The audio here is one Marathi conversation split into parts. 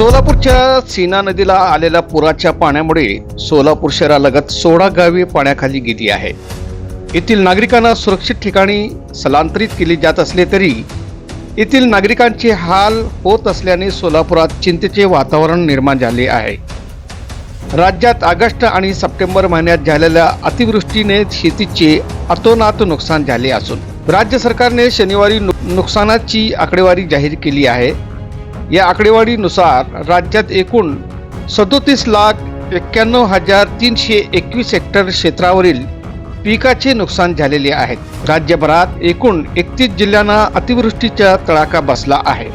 सोलापूरच्या सीना नदीला आलेल्या पुराच्या पाण्यामुळे सोलापूर शहरालगत सोळा गावे पाण्याखाली गेली आहे. येथील नागरिकांना सुरक्षित ठिकाणी स्थलांतरित केले जात असले तरी येथील नागरिकांचे हाल होत असल्याने सोलापुरात चिंतेचे वातावरण निर्माण झाले आहे. राज्यात ऑगस्ट आणि सप्टेंबर महिन्यात झालेल्या अतिवृष्टीने शेतीचे अतोनात नुकसान झाले असून राज्य सरकारने शनिवारी नुकसानाची आकडेवारी जाहीर केली आहे. या आकडेवारीनुसार राज्यात एकूण सदोतीस लाख एक्क्याण्णव हजार तीनशे एकवीस हेक्टर क्षेत्रावरील पिकाचे नुकसान झालेले आहेत राज्यभरात एकूण एकतीस जिल्ह्यांना अतिवृष्टीचा तडाखा बसला आहे.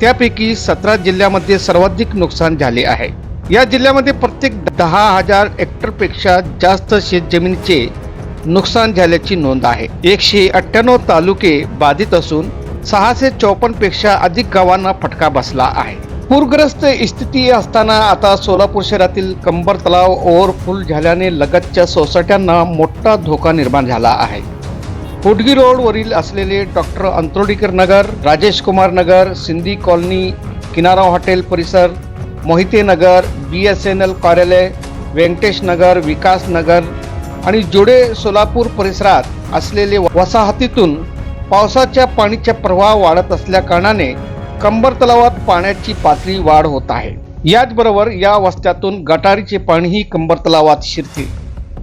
त्यापैकी सतरा जिल्ह्यामध्ये सर्वाधिक नुकसान झाले आहे. या जिल्ह्यामध्ये प्रत्येक दहा हजार हेक्टरपेक्षा जास्त शेतजमिनीचे नुकसान झाल्याची नोंद आहे. एकशे अठ्ठ्याण्णव तालुके बाधित असून सहाशे चौपन्नपेक्षा अधिक गावांना फटका बसला आहे. पूरग्रस्त स्थिती असताना आता सोलापूर शहरातील कंबर तलाव ओव्हरफुल झाल्याने लगतच्या सोसायट्यांना मोठा धोका निर्माण झाला आहे. हुडगी रोडवरील असलेले doctor Antrodikar Nagar Rajesh Kumar Nagar Sindhi colony Kinara hotel परिसर Mohite Nagar B S N L कार्यालय व्यंकटेश नगर विकास नगर आणि जोडे सोलापूर परिसरात असलेले वसाहतीतून पावसाच्या पाण्याचा प्रवाह वाढत असल्या कारणाने कंबर तलावात पाण्याची पातळी वाढ होत आहे. याचबरोबर या वस्त्यातून गटारीचे पाणीही कंबर तलावात शिरते.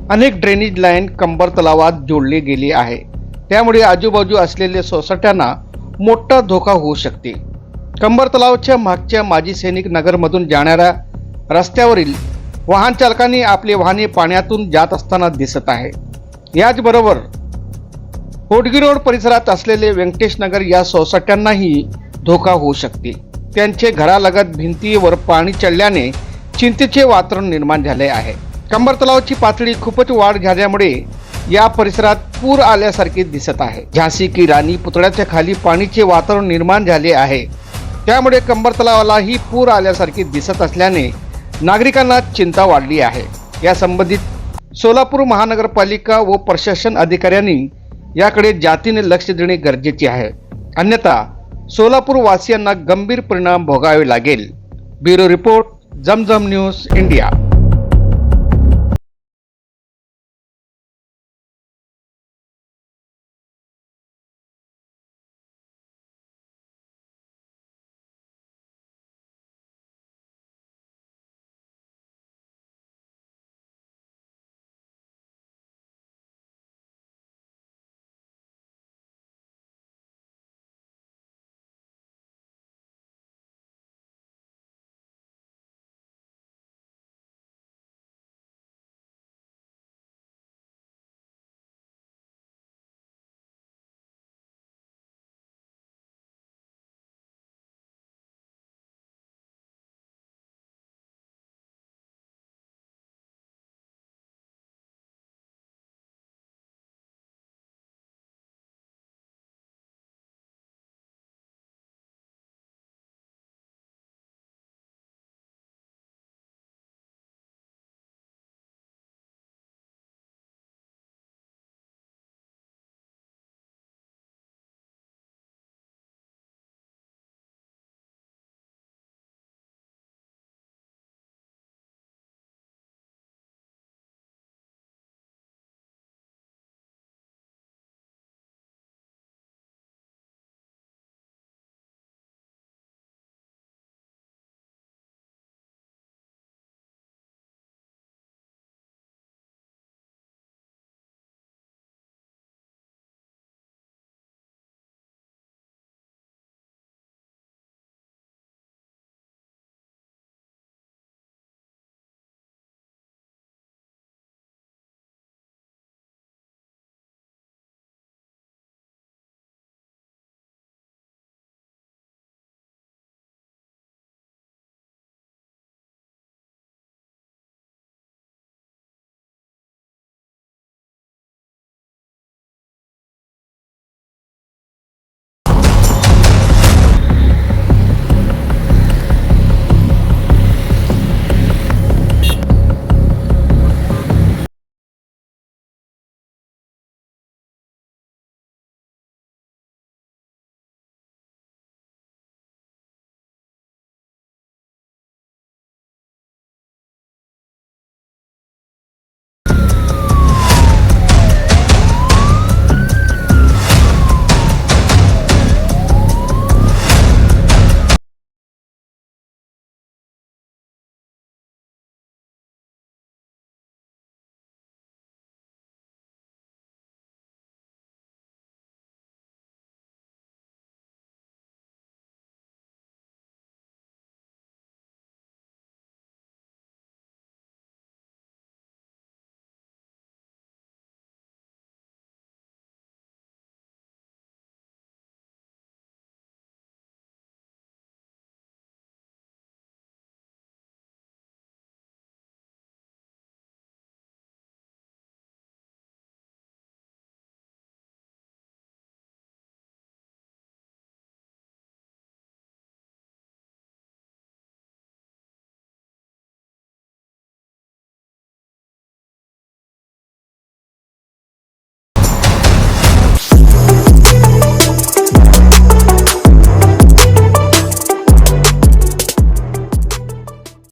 अनेक ड्रेनेज लाईन कंबर तलावात जोडले गेले आहे. त्यामुळे आजूबाजू असलेल्या सोसायट्यांना मोठा धोका होऊ शकते. कंबर तलावच्या मागच्या माजी सैनिक नगरमधून जाणाऱ्या रस्त्यावरील वाहन चालकांनी आपले वाहने पाण्यातून जात असताना दिसत आहे. याचबरोबर होटगी रोड परिसरात असलेले व्यंकटेश नगर या सोसायट्यांनाही धोका होऊ शकते. त्यांचे घरालगत भिंतीवर पाणी चढल्याने चिंतेचे वातावरण निर्माण झाले आहे. कंबर तलावाची पातळी खूपच वाढ झाल्यामुळे या परिसरात पूर आल्यासारखे दिसत आहे. झाशी की राणी पुतळ्याच्या खाली पाणीचे वातावरण निर्माण झाले आहे. त्यामुळे कंबर तलावालाही पूर आल्यासारखे दिसत असल्याने नागरिकांना चिंता वाढली आहे. या संबंधित सोलापूर महानगरपालिका व प्रशासन अधिकाऱ्यांनी याकडे जातीने लक्ष देणे गरजेचे आहे. अन्यथा सोलापूर वासियांना गंभीर परिणाम भोगावे लागेल. Bureau report Zamzam news India.